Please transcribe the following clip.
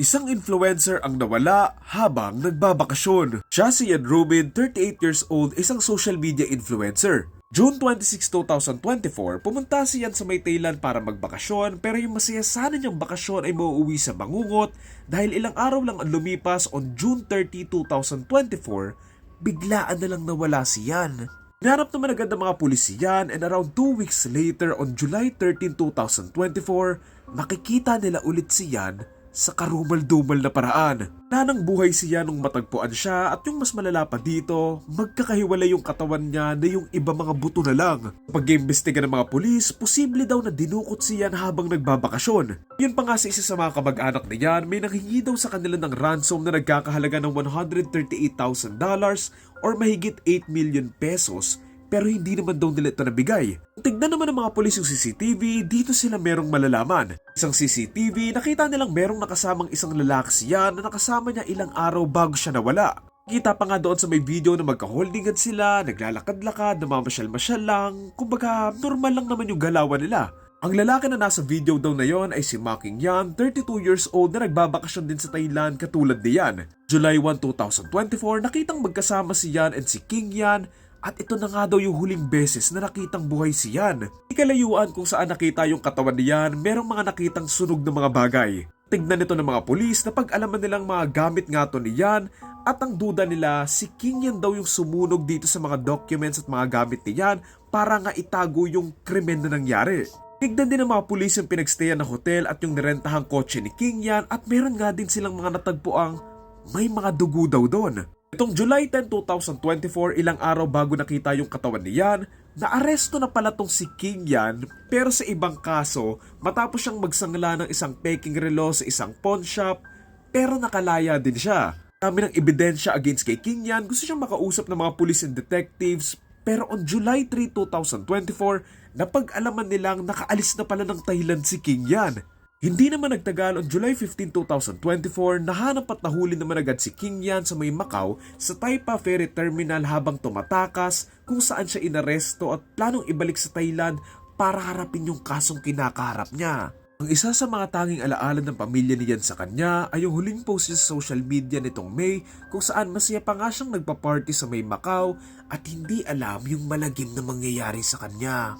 Isang influencer ang nawala habang nagbabakasyon. Siya si Ian Rubin, 38 years old, isang social media influencer. June 26, 2024, pumunta si Ian sa may Thailand para magbakasyon pero yung masaya sana niyang bakasyon ay mauuwi sa Bangungot dahil ilang araw lang ang lumipas on June 30, 2024, biglaan na lang nawala si Ian. Hinanap naman agad ng mga pulis si Yan and around 2 weeks later on July 13, 2024, makikita nila ulit si Yan sa karumal-dumal na paraan. Nanang buhay siya nung matagpuan siya at yung mas malala pa dito, magkakahiwalay yung katawan niya na yung iba mga buto na lang. Pag-iimbestiga ng mga pulis, posible daw na dinukot siya habang nagbabakasyon. Yun pa nga sa isa sa mga kamag-anak na yan, may nanghingi daw sa kanila ng ransom na nagkakahalaga ng $138,000 or mahigit 8 million pesos pero hindi naman daw nila ito nabigay. Tignan naman ng mga polis yung CCTV, dito sila merong malalaman. Isang CCTV, nakita nilang merong nakasamang isang lalaki siya na nakasama niya ilang araw bago siya nawala. Kita pa nga doon sa may video na magka-holdingan sila, naglalakad-lakad, namamasyal-masyal lang, kumbaga normal lang naman yung galawan nila. Ang lalaki na nasa video daw na yon ay si Making Yan, 32 years old na nagbabakasyon din sa Thailand katulad ni Yan. July 1, 2024, nakitang magkasama si Yan and si King Yan at ito na nga daw yung huling beses na nakitang buhay si Yan. Ikalayuan kung saan nakita yung katawan ni Yan, merong mga nakitang sunog ng mga bagay. Tignan nito ng mga pulis na pag-alaman nilang mga gamit nga to ni Yan at ang duda nila si King Yan daw yung sumunog dito sa mga documents at mga gamit ni Yan para nga itago yung krimen na nangyari. Tignan din ng mga pulis yung pinagstayan na hotel at yung nirentahang kotse ni King Yan at meron nga din silang mga natagpuang may mga dugo daw doon. Itong July 10, 2024, ilang araw bago nakita yung katawan ni Yan, naaresto na pala tong si King Yan pero sa ibang kaso matapos siyang magsangla ng isang peking relo sa isang pawn shop pero nakalaya din siya. Dami ng ebidensya against kay King Yan, gusto siyang makausap ng mga police and detectives pero on July 3, 2024, napag-alaman nilang nakaalis na pala ng Thailand si King Yan. Hindi naman nagtagal on July 15, 2024, nahanap at nahuli naman agad si King Yan sa may Macau sa Taipa Ferry Terminal habang tumatakas kung saan siya inaresto at planong ibalik sa Thailand para harapin yung kasong kinakaharap niya. Ang isa sa mga tanging alaala ng pamilya ni Yan sa kanya ay yung huling post niya sa social media nitong May kung saan masaya pa nga siyang nagpa-party sa may Macau at hindi alam yung malagim na mangyayari sa kanya.